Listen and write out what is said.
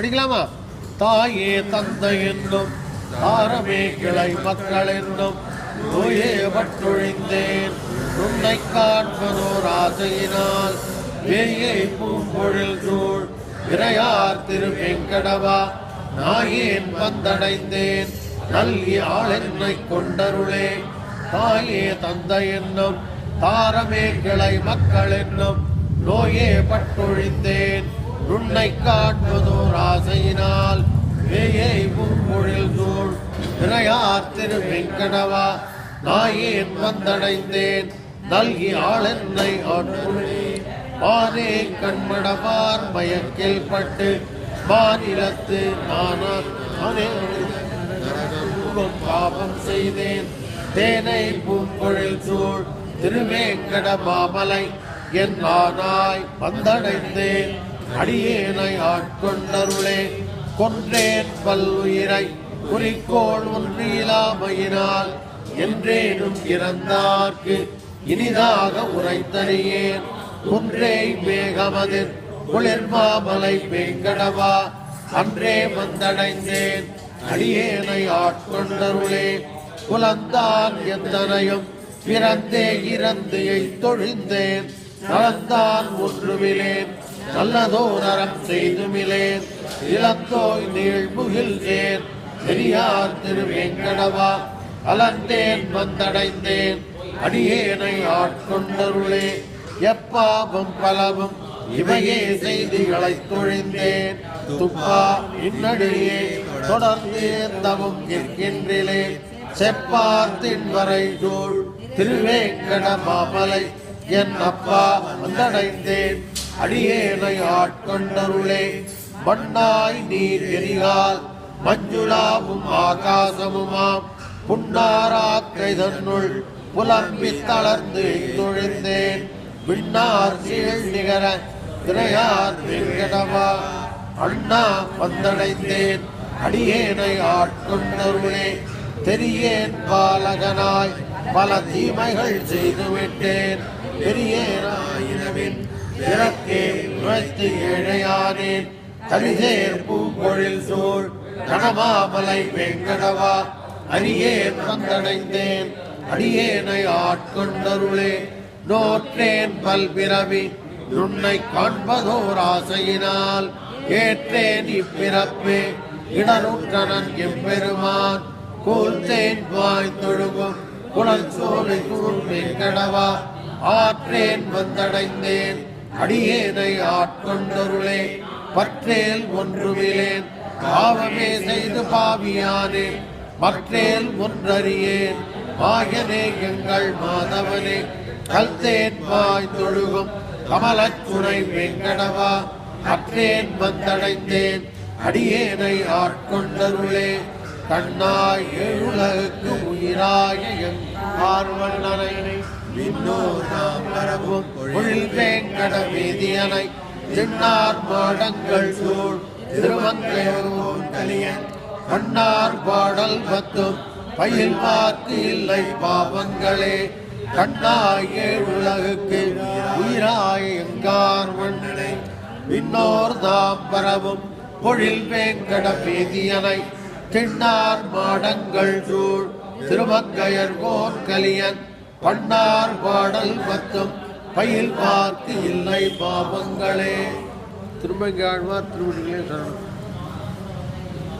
படிக்கலாமா? தாயே தந்தை என்னும் தாரமே கிளை மக்கள் என்னும் நோயே பற்றொழிந்தேன் உன்னை காண்பதோர் ஆசையினால் வேயை பூம்பொழில் சூழ் இறையார் திரு நாயேன் வந்தடைந்தேன். நல்லி ஆள் என்னை கொண்டருளே. தாயே தந்தை என்னும் தாரமே கிளை மக்கள் என்னும் நோயே பட்டொழிந்தேன் உன்னை காண்பதோர் ஆசையினால் வேயை பூம்பொழில் சூழ் இறையார் திரு வெங்கடவா நாயேன் வந்தடைந்தேன். நல்கி ஆளென்னை ஆற்றுளே பாரே கண்மடவார் மயக்கில் பட்டு மாநிலத்து நானா நானே நரகம் பாபம் செய்தேன். தேனை பூம்பொழில் சூழ் திருவேங்கட மாமலை என் நானாய் வந்தடைந்தேன். அடியேனை ஆட்கொண்டருளே கொன்றேன் பல்லுயிரை குறிக்கோள் ஒன்றிலாமையினால் என்றேனும் இறந்தார்க்கு இனிதாக உரைத்தறியேன். குன்றே மேகமதிர் குளிர்மாமலை வேங்கடவா அன்றே வந்தடைந்தேன். அடியேனை ஆட்கொண்டருளே குலந்தான் எந்தனையும் பிறந்தே இறந்தையை தொழிந்தேன் நலந்தான் ஒன்றுமிலேன் நல்லதோர் அறம் செய்துமிலேன் இளந்தோய் சேர் பெரியார் திருவேங்கடவா அலந்தேன் வந்தடைந்தேன். அடியேனை ஆட்கொண்டருளே எப்பாவும் பலவும் இவையே செய்திகளை தொழிந்தேன் துப்பா இன்னடியே தொடர்ந்து தவும் நிற்கின்றிலே செப்பார்த்தின் வரை சூழ் திருவேங்கட மாமலை என் அப்பா வந்தடைந்தேன். அடியேனை ஆட்கொண்டருளே மண்ணாய் நீர் எரிகால் மஞ்சுளாவும் ஆகாசமுமாம். புன்னாராக்கை தன்னுள் புலம்பி தளர்ந்து தொழிந்தேன். விண்ணார் சீழ் நிகர திரையார் வெங்கடவா. அண்ணா வந்தடைந்தேன். அடியேனை ஆட்கொண்டருளே தெரியேன் பாலகனாய். பல தீமைகள் செய்துவிட்டேன். பெரியேனா பிறக்கே உழைத்து ஏழையானேன் கரிசேர் பூங்கொழில் சூழ் கனமாமலை வெங்கடவா அரியேன் வந்தடைந்தேன் அடியேனை ஆட்கொண்டருளே நோற்றேன் பல்பிறவி உன்னை காண்பதோர் ஆசையினால் ஏற்றேன் இப்பிறப்பே இடருற்றனன் எம்பெருமான் கூழ்த்தேன் வாய் தொழுகும் குழல் சோலை சூழ் வெங்கடவா ஆற்றேன் வந்தடைந்தேன் அடியேனை ஆட்கொண்டருளே பற்றேல் ஒன்றுமிலேன் பாவமே செய்து பாவியானே மற்றேல் ஒன்றறியேன் மாயனே எங்கள் மாதவனே கல்தேன் வாய் தொழுகும் கமலச்சுரை வெங்கடவா அற்றேன் வந்தடைந்தேன் அடியேனை ஆட்கொண்டருளே கண்ணாய் ஏழுலகுக்கு உயிராய எம் பார்வண்ணனை விண்ணோர் நாம் பரவும் பொழில் வேங்கட வேதியனை திண்ணார் மாடங்கள் சூழ். திருமங்கையோர் கலியன் கண்ணார் பாடல் பத்தும். பயில் பார்த்து இல்லை பாவங்களே. கண்ணாயே உலகுக்கு உயிராய் எங்கார் வண்ணனை விண்ணோர் தாம் பரவும் பொழில் வேங்கட பேதியனை திண்ணார் மாடங்கள் சூழ். திருமங்கையர் கோன் கலியன் பண்ணார் பாடல் பத்தும். பயில் பார்த்து இல்லை பாவங்களே. ஆழ்வார் திருவடிகளே சரணம்.